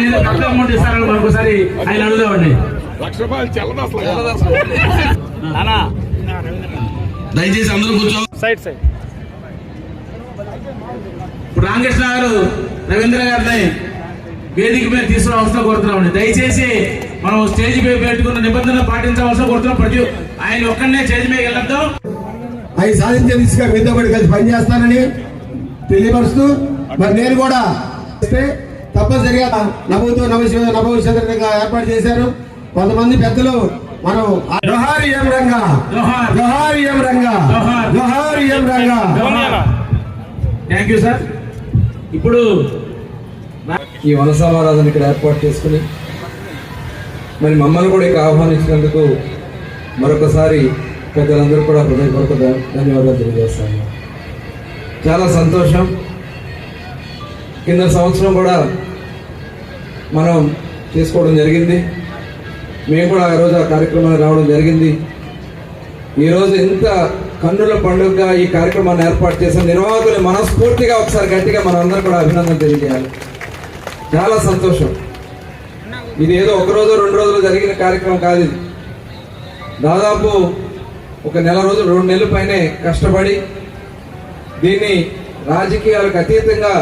నేను పెద్ద అమౌంట్ ఇస్తారని మరొకసారి ఆయన అడుగుదామండి. లక్ష దయచేసి అందరూ కూర్చో. Side side. ఇప్పుడు రామకృష్ణ గారు రవీంద్ర గారిని వేదిక మీద తీసుకురావాల్సిన కోరుతున్నామండి. దయచేసి మనం స్టేజ్ మీద పెట్టుకున్న నిబంధనలు పాటించవలసిన కోరుతున్నాం. ప్రతి ఆయన ఒక్కడనే స్టేజ్ మీద వెళ్ళొద్దు. అవి సాధించే దిశగా మీతో కూడా కలిసి పనిచేస్తానని తెలియపరుస్తూ మరి నేను కూడా తప్పనిసరిగా నవ్వుతూ నవశ నభవిష్యత్తుగా ఏర్పాటు చేశారు. కొంతమంది పెద్దలు మనం జోహార్ ఎం రంగా? జోహార్. జోహార్ ఎం రంగా? జోహార్. జోహార్ M Ranga? Thank you sir ఇప్పుడు ఈ వన సమారాధన ఇక్కడ ఏర్పాటు చేసుకుని మరి మమ్మల్ని కూడా ఇక్కడ ఆహ్వానించినందుకు మరొకసారి పెద్దలందరూ కూడా హృదయపూర్వక ధన్యవాదాలు తెలియజేస్తాను. చాలా సంతోషం. కింద సంవత్సరం కూడా మనం చేసుకోవడం జరిగింది. మేము కూడా ఆ రోజు ఆ కార్యక్రమానికి రావడం జరిగింది. ఈరోజు ఇంత కన్నుల పండుగగా ఈ కార్యక్రమాన్ని ఏర్పాటు చేసిన నిర్వాహకులు మనస్ఫూర్తిగా ఒకసారి గట్టిగా మనం అందరం కూడా అభినందన తెలియజేయాలి. చాలా సంతోషం. ఇది ఏదో ఒక రోజు రెండు రోజులు జరిగిన కార్యక్రమం కాదు ఇది. దాదాపు ఒక నెల రోజులు రెండు నెలల పైనే కష్టపడి దీన్ని రాజకీయాలకు అతీతంగా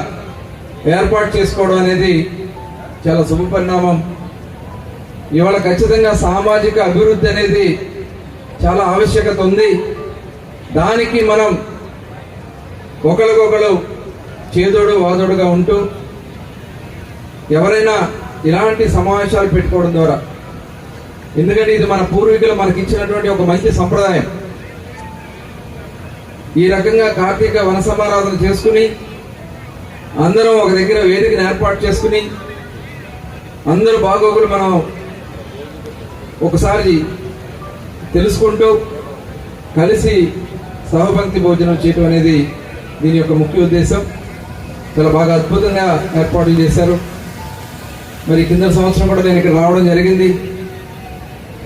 ఏర్పాటు చేసుకోవడం అనేది చాలా శుభ పరిణామం. ఇవాళ ఖచ్చితంగా సామాజిక అభివృద్ధి అనేది చాలా ఆవశ్యకత ఉంది. దానికి మనం ఒకరికొకరు చేదోడు వాదోడుగా ఉంటూ ఎవరైనా ఇలాంటి సమావేశాలు పెట్టుకోవడం ద్వారా ఎందుకంటే ఇది మన పూర్వీకులు మనకి ఇచ్చినటువంటి ఒక మంచి సంప్రదాయం. ఈ రకంగా కార్తీక వనసమారాధన చేసుకుని అందరం ఒక దగ్గర వేదికను ఏర్పాటు చేసుకుని అందరూ బాగోగులు మనం ఒకసారి తెలుసుకుంటూ కలిసి సహపంక్తి భోజనం చేయటం అనేది దీని యొక్క ముఖ్య ఉద్దేశం. చాలా బాగా అద్భుతంగా ఏర్పాట్లు చేశారు. మరి కింద సంవత్సరం కూడా నేను ఇక్కడ రావడం జరిగింది.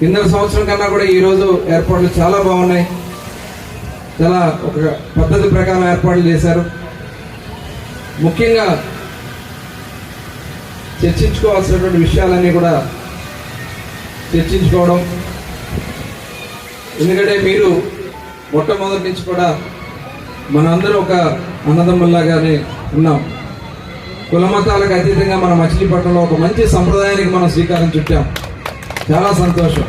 కింద సంవత్సరం కన్నా కూడా ఈరోజు ఏర్పాట్లు చాలా బాగున్నాయి. చాలా ఒక పద్ధతి ప్రకారం ఏర్పాట్లు చేశారు. ముఖ్యంగా చర్చించుకోవాల్సినటువంటి విషయాలన్నీ కూడా చర్చించుకోవడం. ఎందుకంటే మీరు మొట్టమొదటి నుంచి కూడా మనందరం ఒక అన్నదమ్ముల్లాగానే ఉన్నాం. కుల మతాలకు అతీతంగా మన మచిలీపట్నంలో ఒక మంచి సంప్రదాయానికి మనం శ్రీకారం చుట్టాం. చాలా సంతోషం.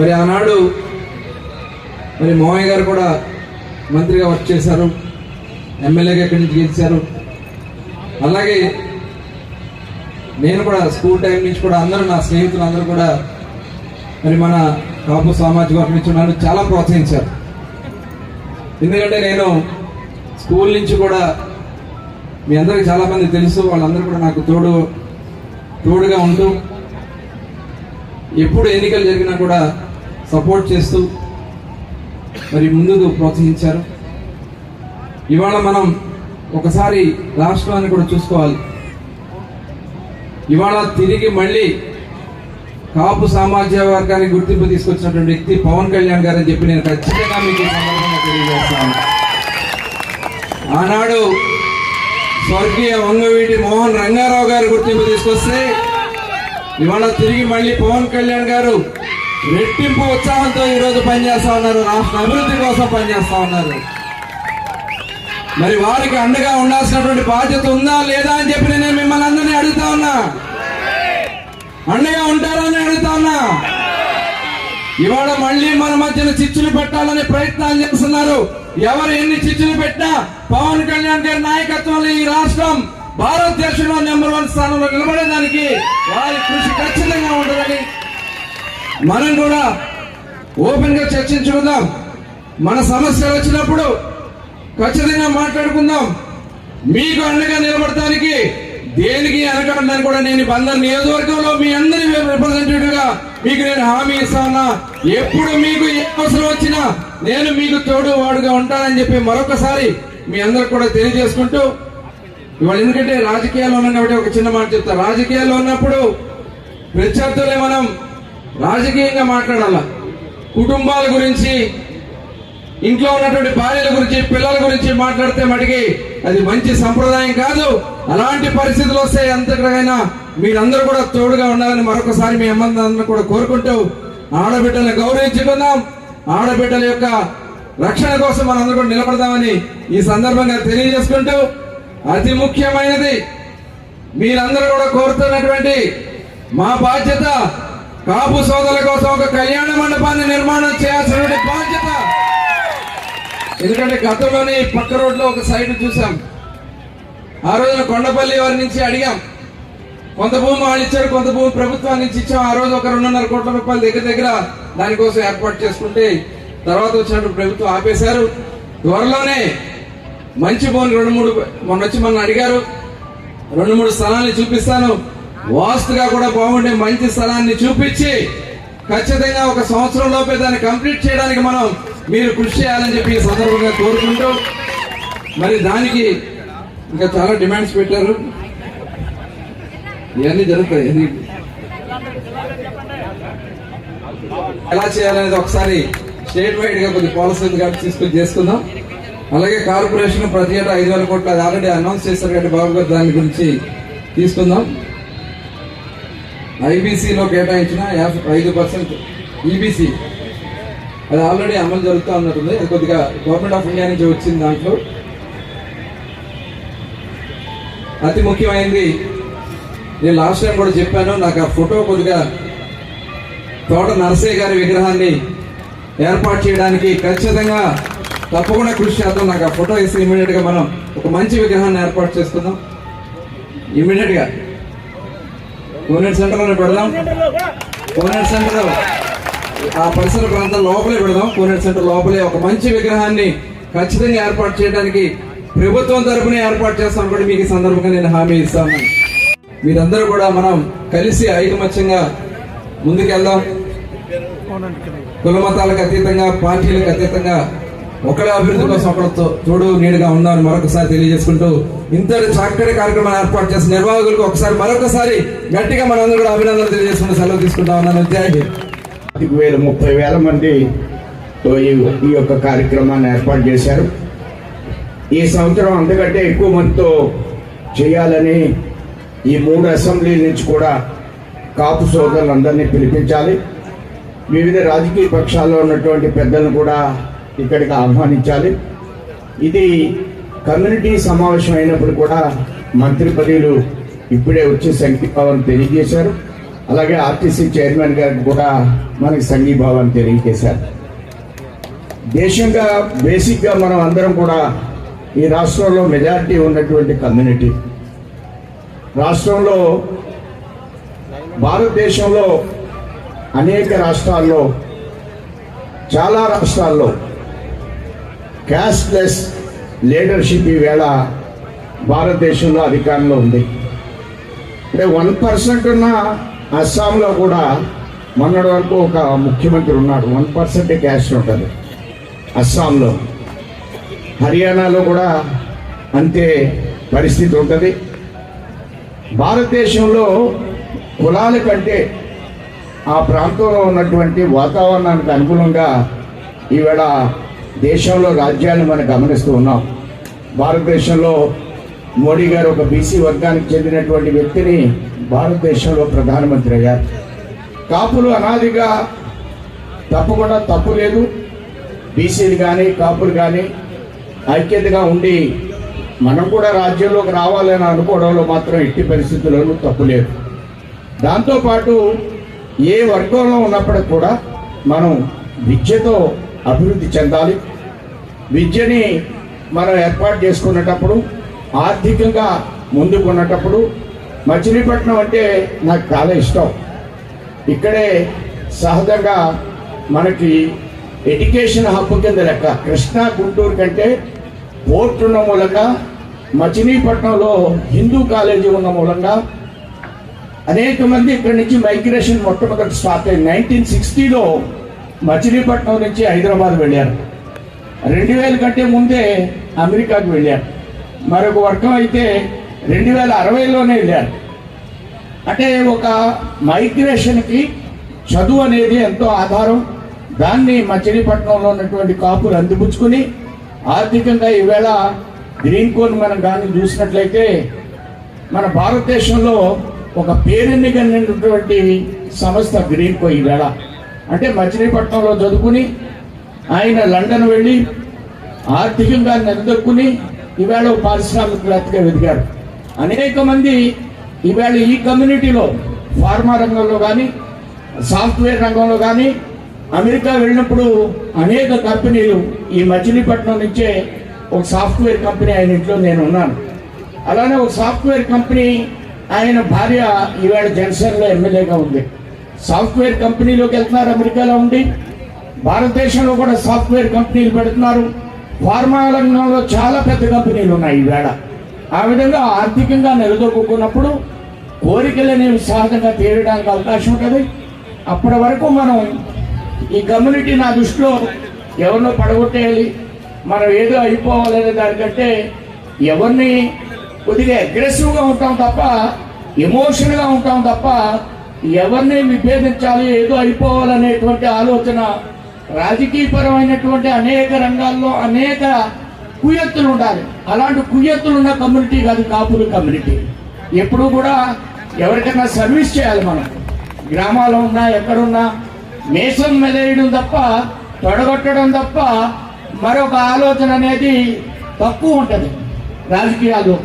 మరి ఆనాడు మరి మోహయ్య గారు కూడా మంత్రిగా వర్క్ చేశారు. ఎమ్మెల్యేగా ఇక్కడి నుంచి గెలిచారు. అలాగే నేను కూడా స్కూల్ టైం నుంచి కూడా అందరూ నా స్నేహితులు అందరూ కూడా మరి మన కాపు సామాజిక వర్గం నుంచి నన్ను చాలా ప్రోత్సహించారు. ఎందుకంటే నేను స్కూల్ నుంచి కూడా మీ అందరికీ చాలామంది తెలుసు వాళ్ళందరూ కూడా నాకు తోడు తోడుగా ఉంటూ ఎప్పుడు ఎన్నికలు జరిగినా కూడా సపోర్ట్ చేస్తూ మరి ముందుకు ప్రోత్సహించారు. ఇవాళ మనం ఒకసారి రాష్ట్రాన్ని కూడా చూసుకోవాలి. ఇవాళ తిరిగి మళ్ళీ కాపు సామాజిక వర్గానికి గుర్తింపు తీసుకొచ్చినటువంటి వ్యక్తి పవన్ కళ్యాణ్ గారు అని చెప్పి నేను ఖచ్చితంగా మీకు తెలియజేస్తాను. ఆనాడు స్వర్గీయ వంగవీటి మోహన్ రంగారావు గారు గుర్తింపు తీసుకొస్తే ఇవాళ తిరిగి మళ్ళీ పవన్ కళ్యాణ్ గారు రెట్టింపు ఉత్సాహంతో ఈ రోజు పనిచేస్తా ఉన్నారు రాష్ట్ర అభివృద్ధి కోసం పనిచేస్తా ఉన్నారు. మరి వారికి అండగా ఉండాల్సినటువంటి బాధ్యత ఉందా లేదా అని చెప్పి నేను మిమ్మల్ని అడుగుతా ఉన్నా. అండగా ఉంటారా అని అడుగుతా ఉన్నా. ఇవాళ మళ్ళీ మన మధ్యన చిచ్చులు పెట్టాలని ప్రయత్నాలు చేస్తున్నారు. ఎవరు ఎన్ని చిచ్చులు పెట్టినా పవన్ కళ్యాణ్ గారి నాయకత్వంలో ఈ రాష్ట్రం భారతదేశంలో నెంబర్ వన్ స్థానంలో నిలబడేదానికి వారి కృషి ఖచ్చితంగా ఉంటుందని మనం కూడా ఓపెన్గా చర్చించుకుందాం. మన సమస్యలు వచ్చినప్పుడు ఖచ్చితంగా మాట్లాడుకుందాం. మీకు అండగా నిలబడటానికి దేనికి వెనకడని కూడా నేను బందర్ నియోజకవర్గంలో మీ అందరి రిప్రజెంటేటివ్గా మీకు నేను హామీ ఇస్తా ఎప్పుడు మీకు ఏ అవసరం వచ్చినా నేను మీకు తోడు వాడుగా ఉంటానని చెప్పి మరొకసారి మీ అందరికి కూడా తెలియజేసుకుంటూ ఇవాళ ఎందుకంటే రాజకీయాల్లో ఉన్నాం కాబట్టి ఒక చిన్న మాట చెప్తా. రాజకీయాల్లో ఉన్నప్పుడు ప్రత్యర్థులే మనం రాజకీయంగా మాట్లాడాల? కుటుంబాల గురించి ఇంట్లో ఉన్నటువంటి భార్యల గురించి పిల్లల గురించి మాట్లాడితే మటుకి అది మంచి సంప్రదాయం కాదు. అలాంటి పరిస్థితులు వస్తే ఎంతకైనా మీరందరూ కూడా తోడుగా ఉండాలని మరొకసారి మీ అమ్మందరూ కూడా కోరుకుంటూ ఆడబిడ్డలను గౌరవించుకుందాం. ఆడబిడ్డల యొక్క రక్షణ కోసం మనందరూ కూడా నిలబడదామని ఈ సందర్భంగా తెలియజేసుకుంటూ అతి ముఖ్యమైనది మీరందరూ కూడా కోరుతున్నటువంటి మా బాధ్యత కాపు సోదరుల కోసం ఒక కళ్యాణ మండపాన్ని నిర్మాణం చేయాల్సినటువంటి బాధ్యత ఎందుకంటే గతంలోనే పక్క రోడ్లో ఒక సైట్ చూసాం ఆ రోజున కొండపల్లి వారి నుంచి అడిగాం. కొంత భూమి వాళ్ళు ఇచ్చారు కొంత భూమి ప్రభుత్వాన్ని నుంచి ఇచ్చాం. ఆ రోజు ఒక రెండున్నర కోట్ల రూపాయలు దగ్గర దగ్గర దానికోసం ఏర్పాటు చేసుకుంటే తర్వాత వచ్చినప్పుడు ప్రభుత్వం ఆపేశారు. త్వరలోనే మంచి భూమి రెండు మూడు మొన్న వచ్చి మొన్న అడిగారు. రెండు మూడు స్థలాన్ని చూపిస్తాను. వాస్తుగా కూడా బాగుండే మంచి స్థలాన్ని చూపించి ఖచ్చితంగా ఒక సంవత్సరం లోపే దాన్ని కంప్లీట్ చేయడానికి మనం మీరు కృషి చేయాలని చెప్పి ఈ సందర్భంగా కోరుకుంటూ మరి దానికి ఇంకా చాలా డిమాండ్స్ పెట్టారు. ఇవన్నీ జరుగుతాయి. ఎలా చేయాలనేది ఒకసారి స్టేట్ వైడ్గా కొద్ది పాలసీ కాబట్టి తీసుకొని చేసుకుందాం. అలాగే కార్పొరేషన్ ప్రతి ఏటా ఐదు వేల కోట్లు అది ఆల్రెడీ అనౌన్స్ చేశారు కాబట్టి బాబు గారు దాని గురించి తీసుకుందాం. ఐబీసీలో కేటాయించిన యాభై ఐదు పర్సెంట్ ఈబీసీ అది ఆల్రెడీ అమలు జరుగుతూ ఉన్నట్టుంది. అది కొద్దిగా గవర్నమెంట్ ఆఫ్ ఇండియా నుంచి వచ్చింది దాంట్లో. అతి ముఖ్యమైనది నేను లాస్ట్ టైం కూడా చెప్పాను నాకు ఆ ఫోటో కొద్దిగా తోట నరసయ్య గారి విగ్రహాన్ని ఏర్పాటు చేయడానికి ఖచ్చితంగా తప్పకుండా కృషి చేద్దాం. నాకు ఆ ఫోటో ఇస్తే ఇమీడియట్గా మనం ఒక మంచి విగ్రహాన్ని ఏర్పాటు చేసుకుందాం. ఇమీడియట్గా కోనేట్ సెంటర్లోనే పెడదాం. కోనేట్ సెంటర్లో ఆ పరిసర ప్రాంతం లోపలే పెడదాం. కోనేట్ సెంటర్ లోపలే ఒక మంచి విగ్రహాన్ని ఖచ్చితంగా ఏర్పాటు చేయడానికి ప్రభుత్వం తరఫున ఏర్పాటు చేస్తాం కూడా మీకు సందర్భంగా నేను హామీ ఇస్తాను. మీరందరూ కూడా మనం కలిసి ఐకమత్యంగా ముందుకెళ్దాం. కుల మతాలకు అతీతంగా పార్టీలకు అతీతంగా ఒకళ్ళ అభివృద్ధి కోసం ఒకళ్ళతో చూడు నీడుగా ఉందామని మరొకసారి తెలియజేసుకుంటూ ఇంతటి చక్కటి కార్యక్రమాన్ని ఏర్పాటు చేసిన నిర్వాహకులకు ఒకసారి మరొకసారి గట్టిగా మనందరూ కూడా అభినందనలు తెలియజేసుకుంటూ సెలవు తీసుకుంటా ఉన్నాను. జై హింద్ వేల ముప్పై వేల మంది ఈ యొక్క కార్యక్రమాన్ని ఏర్పాటు చేశారు. ఈ సంవత్సరం అంతకంటే ఎక్కువ మందితో చేయాలని ఈ మూడు అసెంబ్లీల నుంచి కూడా కాపు సోదరులందరినీ పిలిపించాలి. వివిధ రాజకీయ పక్షాల్లో ఉన్నటువంటి పెద్దలను కూడా ఇక్కడికి ఆహ్వానించాలి. ఇది కమ్యూనిటీ సమావేశం అయినప్పుడు కూడా మంత్రి పదవులు ఇప్పుడే వచ్చే శక్తి పవన్ తెలియజేశారు. అలాగే ఆర్టీసీ చైర్మన్ గారికి కూడా మనకి సంఘీభావాన్ని తెలియజేశారు. దేశంగా బేసిక్గా మనం అందరం కూడా ఈ రాష్ట్రంలో మెజారిటీ ఉన్నటువంటి కమ్యూనిటీ. రాష్ట్రంలో భారతదేశంలో అనేక రాష్ట్రాల్లో చాలా రాష్ట్రాల్లో క్యాష్లెస్ లీడర్షిప్ ఈవేళ భారతదేశంలో అధికారంలో ఉంది. అంటే వన్ పర్సెంట్ ఉన్న అస్సాంలో కూడా మొన్నటి వరకు ఒక ముఖ్యమంత్రి ఉన్నాడు. వన్ పర్సెంట్ క్యాష్ ఉంటుంది. అస్సాంలో. హర్యానాలో కూడా అంతే పరిస్థితి ఉంటుంది. భారతదేశంలో కులాల కంటే ఆ ప్రాంతంలో ఉన్నటువంటి వాతావరణానికి అనుగుణంగా ఈవేళ దేశంలో రాజ్యాన్ని మనం గమనిస్తూ ఉన్నాం. భారతదేశంలో మోడీ గారు ఒక బీసీ వర్గానికి చెందినటువంటి వ్యక్తిని భారతదేశంలో ప్రధానమంత్రి అయ్యారు. కాపులు అనాదిగా తప్పకుండా తప్పు లేదు. బీసీలు కానీ కాపులు కానీ ఐక్యతగా ఉండి మనం కూడా రాజ్యంలోకి రావాలని అనుకోవడంలో మాత్రం ఎట్టి పరిస్థితుల్లోనూ తప్పు లేదు. దాంతోపాటు ఏ వర్గంలో ఉన్నప్పటికి కూడా మనం విద్యతో అభివృద్ధి చెందాలి. విద్యని మనం ఏర్పాటు చేసుకునేటప్పుడు ఆర్థికంగా ముందుకున్నటప్పుడు మచిలీపట్నం అంటే నాకు చాలా ఇష్టం. ఇక్కడే సహజంగా మనకి ఎడ్యుకేషన్ హబ్ కింద లెక్క కృష్ణా గుంటూరు కంటే పోర్ట్ ఉన్న మూలంగా మచిలీపట్నంలో హిందూ కాలేజీ ఉన్న మూలంగా అనేక మంది ఇక్కడి నుంచి మైగ్రేషన్ మొట్టమొదటి స్టార్ట్ అయింది నైన్టీన్ సిక్స్టీలో మచిలీపట్నం నుంచి హైదరాబాద్ వెళ్ళారు. రెండు వేల కంటే ముందే అమెరికాకు వెళ్ళారు. మరొక వర్గం అయితే రెండు వేల అరవైలోనే వెళ్ళారు. అంటే ఒక మైగ్రేషన్కి చదువు అనేది ఎంతో ఆధారం. దాన్ని మచిలీపట్నంలో ఉన్నటువంటి కాపులు అందిపుచ్చుకుని ఆర్థికంగా ఈవేళ గ్రీన్ కోన్ మనం కానీ చూసినట్లయితే మన భారతదేశంలో ఒక పేరెన్ని పేరెన్నికైనటువంటి సంస్థ గ్రీన్ కో ఈవేళ. అంటే మచిలీపట్నంలో చదువుకుని ఆయన లండన్ వెళ్ళి ఆర్థికంగా నిలదొక్కుని ఈవేళ ఒక పారిశ్రామికవేత్తగా ఎదిగారు అనేక మంది ఈవేళ ఈ కమ్యూనిటీలో ఫార్మా రంగంలో కానీ సాఫ్ట్వేర్ రంగంలో కానీ అమెరికా వెళ్ళినప్పుడు అనేక కంపెనీలు ఈ మచిలీపట్నం నుంచే ఒక సాఫ్ట్వేర్ కంపెనీ ఆయన ఇంట్లో నేను ఉన్నాను. అలానే ఒక సాఫ్ట్వేర్ కంపెనీ ఆయన భార్య ఈవేళ జనసేనలో ఎమ్మెల్యేగా ఉంది. సాఫ్ట్వేర్ కంపెనీలోకి వెళ్తున్నారు అమెరికాలో ఉండి. భారతదేశంలో కూడా సాఫ్ట్వేర్ కంపెనీలు పెడుతున్నారు. ఫార్మా రంగంలో చాలా పెద్ద కంపెనీలు ఉన్నాయి ఈవేళ ఆ విధంగా ఆర్థికంగా నిలదొక్కున్నప్పుడు కోరికలు అనేవి సహజంగా తీరడానికి అవకాశం ఉంటుంది. అప్పటి వరకు మనం ఈ కమ్యూనిటీ నా దృష్టిలో ఎవరినో పడగొట్టేయాలి మనం ఏదో అయిపోవాలనే దానికంటే ఎవరిని కొద్దిగా అగ్రెసివ్గా ఉంటాం తప్ప ఎమోషన్గా ఉంటాం తప్ప ఎవరిని విభేదించాలి ఏదో అయిపోవాలనేటువంటి ఆలోచన రాజకీయపరమైనటువంటి అనేక రంగాల్లో అనేక కుయత్తులు ఉండాలి. అలాంటి కుయత్తులు ఉన్న కమ్యూనిటీ కాదు కాపులు కమ్యూనిటీ. ఎప్పుడు కూడా ఎవరికైనా సర్వీస్ చేయాలి మనం. గ్రామాల్లో ఉన్నా ఎక్కడున్నా మేసం మెదయడం తప్ప తొడగొట్టడం తప్ప మరొక ఆలోచన అనేది తక్కువ ఉంటుంది. రాజకీయాలు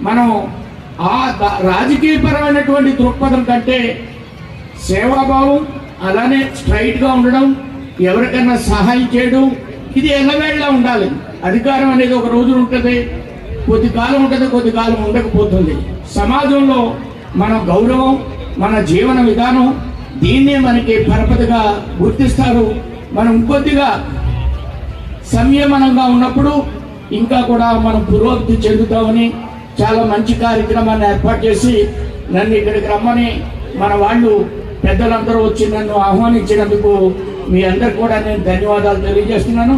మనం ఆ రాజకీయపరమైనటువంటి దృక్పథం కంటే సేవాభావం అలానే స్ట్రైట్గా ఉండడం ఎవరికైనా సహాయం చేయడం ఇది ఎల్లవేళ ఉండాలి. అధికారం అనేది ఒక రోజు ఉంటుంది కొద్ది కాలం ఉంటుంది కొద్ది కాలం ఉండకపోతుంది. సమాజంలో మన గౌరవం మన జీవన విధానం దీన్నే మనకి పరపతిగా గుర్తిస్తారు. మనం ఇంకొద్దిగా సంయమనంగా ఉన్నప్పుడు ఇంకా కూడా మనం పురోగతి చెందుతామని చాలా మంచి కార్యక్రమాన్ని ఏర్పాటు చేసి నన్ను ఇక్కడికి రమ్మని మన వాళ్ళు పెద్దలందరూ వచ్చి నన్ను ఆహ్వానించినందుకు మీ అందరికి కూడా నేను ధన్యవాదాలు తెలియజేస్తున్నాను.